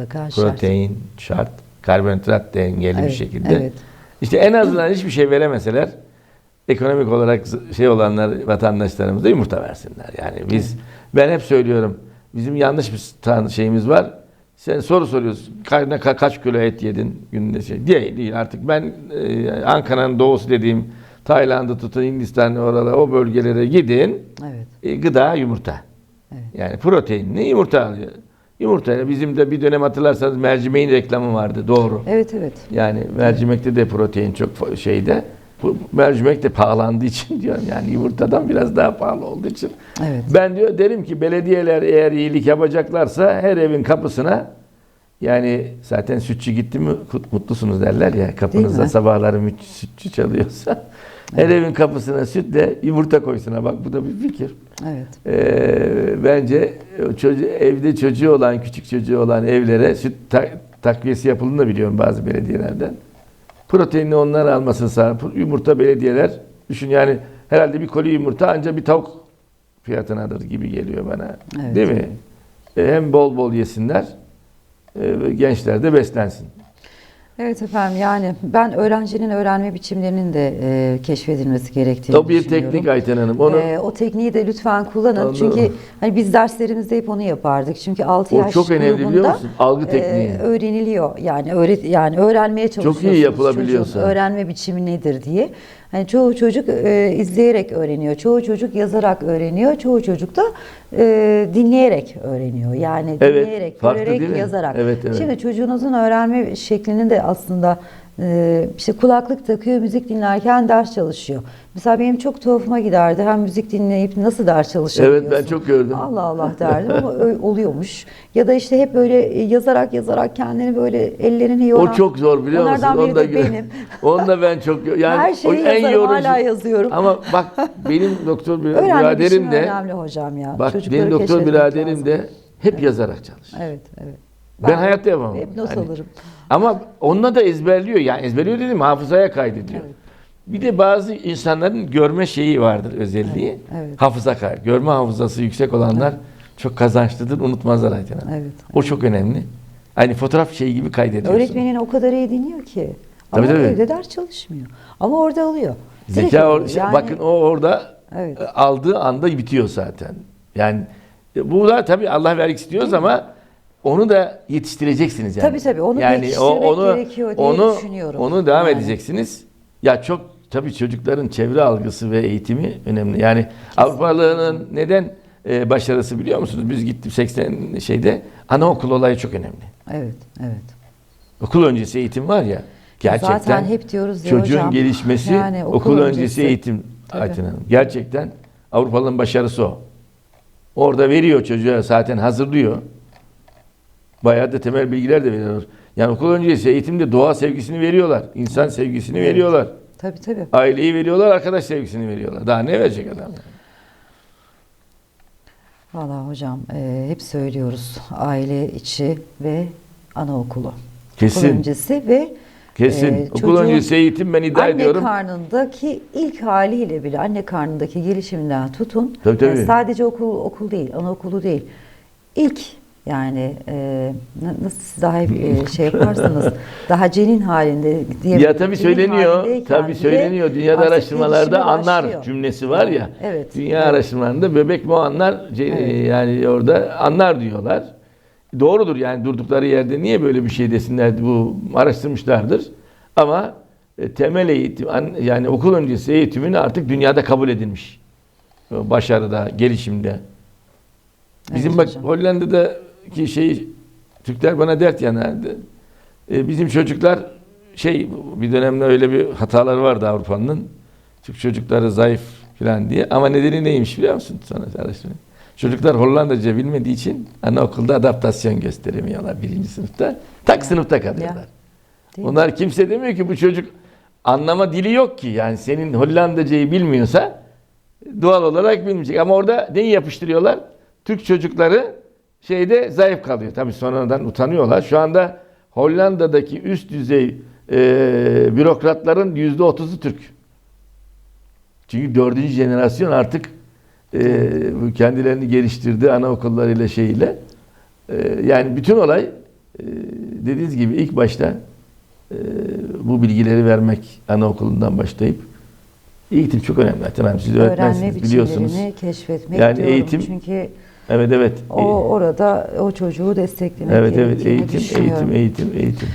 Mutlaka şart. Protein şart. Karbonhidrat dengeli bir Evet, şekilde. evet. İşte en azından hiçbir şey veremeseler ekonomik olarak şey olanlar vatandaşlarımıza yumurta versinler. Yani biz ben hep söylüyorum bizim yanlış bir şeyimiz var. Sen soru soruyorsun. Ka- kaç kilo et yedin günde şey. Değil değil artık ben e, Ankara'nın doğusu dediğim Tayland'ı tutun Hindistan oralara o bölgelere gidin. Evet. E, gıda yumurta. Evet. Yani proteinli yumurta alıyor. Yumurta bizim de bir dönem hatırlarsanız mercimeğin reklamı vardı doğru. Evet evet. Yani mercimekte de protein çok şeyde. Bu mercimek de pahalandığı için diyorum yani yumurtadan biraz daha pahalı olduğu için. Evet. Ben diyor derim ki belediyeler eğer iyilik yapacaklarsa her evin kapısına yani zaten sütçü gitti mi mutlusunuz derler ya kapınızda sabahları sütçü çalıyorsa her evin kapısına sütle yumurta koysuna bak bu da bir fikir. Evet. Ee, bence çocuğu, evde çocuğu olan, küçük çocuğu olan evlere süt ta- takviyesi yapıldığını da biliyorum bazı belediyelerden. Proteinini onlar almasını sağlar. Yumurta belediyeler, düşün yani herhalde bir koli yumurta ancak bir tavuk fiyatınadır gibi geliyor bana. Evet. Değil mi? E, hem bol bol yesinler, gençler de beslensin. Evet efendim yani ben öğrencinin öğrenme biçimlerinin de e, keşfedilmesi gerektiğini bir düşünüyorum. teknik Ayten Hanım. Onu Ee, o tekniği de lütfen kullanın. Anladım. Çünkü hani biz derslerimizde hep onu yapardık. Çünkü 6 O yaş çok önemli biliyor musun? Algı e, tekniği. öğreniliyor. Yani öğret yani öğrenmeye çalışıyorsunuz. iyi yapılabiliyorsa. Çocuğun öğrenme biçimi nedir diye. Hani çoğu çocuk e, izleyerek öğreniyor. Çoğu çocuk yazarak öğreniyor. Çoğu çocuk da e, dinleyerek öğreniyor. Yani Evet, dinleyerek, farklı görerek, yazarak. Evet, evet. Şimdi çocuğunuzun öğrenme şeklini de aslında e, işte kulaklık takıyor, müzik dinlerken ders çalışıyor. Mesela benim çok tuhafıma giderdi. Hem müzik dinleyip nasıl ders çalışabiliyorsun? Evet, ben çok gördüm. Allah Allah derdim ama oluyormuş. Ya da işte hep böyle yazarak yazarak kendini böyle ellerini yoran. o çok zor biliyor musun? Onlardan biri de benim. Onu da ben çok yani Her o şeyi en yazarım, yorucu. hala yazıyorum. Ama bak benim doktor biraderim de önemli hocam ya. bak Çocukları benim doktor biraderim lazım. de hep yazarak çalışır. Evet, evet. Ben, hayatta yapamam. Hep not Hani- alırım. Ama onunla da ezberliyor. Yani ezberliyor dedim hafızaya kaydediyor. Evet. Bir de bazı insanların görme şeyi vardır özelliği. Evet, evet. Hafıza kay. Görme hafızası yüksek olanlar çok kazançlıdır. Unutmazlar Ayten Hanım. Evet. O çok önemli. Aynı fotoğraf şeyi gibi kaydediyorsun. Öğretmenin o kadar iyi dinliyor ki. Ama Tabii, tabii. evde ders çalışmıyor. Ama orada alıyor. Direkt Zeka or- Yani- bakın o orada Evet. e, aldığı anda bitiyor zaten. Yani e, bu da tabii Allah vergisi diyoruz ama onu da yetiştireceksiniz yani. Tabii, tabii, onu yani yetiştirmek gerekiyor diye onu, düşünüyorum. Onu devam Yani. edeceksiniz. Ya çok tabii çocukların çevre algısı ve eğitimi önemli. Yani Avrupalıların neden e, başarısı biliyor musunuz? Biz gittik 80 şeyde anaokul olayı çok önemli. Evet, evet. Okul öncesi eğitim var ya. Gerçekten Zaten hep diyoruz ya çocuğun hocam, gelişmesi yani okul, okul öncesi, öncesi. eğitim Tabii. Ayten Hanım. Gerçekten Avrupalıların başarısı o. Orada veriyor çocuğa zaten hazırlıyor. Bayağı da temel bilgiler de veriyorlar. Yani okul öncesi eğitimde doğa sevgisini veriyorlar. insan sevgisini Evet. veriyorlar. Tabii tabii. Aileyi veriyorlar, arkadaş sevgisini veriyorlar. Daha ne verecek adam? Valla hocam e, hep söylüyoruz. Aile içi ve anaokulu. Okul Kesin. öncesi ve Kesin. e, okul öncesi eğitim ben iddia anne ediyorum. karnındaki ilk haliyle bile anne karnındaki gelişiminden tutun. Tabii, tabii. yani sadece okul okul değil, anaokulu değil. İlk yani e, na- nasıl daha e, şey yaparsanız daha cenin halinde diye Ya tabii söyleniyor. Tabii söyleniyor. Dünyada araştırmalarda anlar başlıyor. cümlesi var ya. Evet. Dünya evet. araştırmalarında bebek o anlar ce- Evet. yani orada anlar diyorlar. Doğrudur yani durdukları yerde niye böyle bir şey desinler bu araştırmışlardır. Ama e, temel eğitim an- yani okul öncesi eğitimin artık dünyada kabul edilmiş. Başarıda, gelişimde. Bizim Evet bak hocam. Hollanda'daki şey Türkler bana dert yanardı. E, bizim çocuklar şey bir dönemde öyle bir hataları vardı Avrupa'nın. Türk çocukları zayıf falan diye. Ama nedeni neymiş biliyor musun? Sonra araştırma. Çocuklar Hollandaca bilmediği için anaokulda adaptasyon gösteremiyorlar birinci sınıfta. Tak sınıfta kalıyorlar. Ya. Onlar kimse demiyor ki bu çocuk anlama dili yok ki. Yani senin Hollandacayı bilmiyorsa doğal olarak bilmeyecek. Ama orada neyi yapıştırıyorlar? Türk çocukları şeyde zayıf kalıyor. Tabii sonradan utanıyorlar. Şu anda Hollanda'daki üst düzey e, bürokratların yüzde otuzu Türk. Çünkü dördüncü jenerasyon artık e, kendilerini geliştirdi anaokullarıyla şeyle. E, yani bütün olay e, dediğiniz gibi ilk başta e, bu bilgileri vermek anaokulundan başlayıp eğitim çok önemli. Tamam siz öğretmensiniz biliyorsunuz. keşfetmek yani diyorum. Eğitim, Çünkü Evet evet. O orada o çocuğu desteklemek evet, evet, eğitim, eğitim, eğitim, eğitim.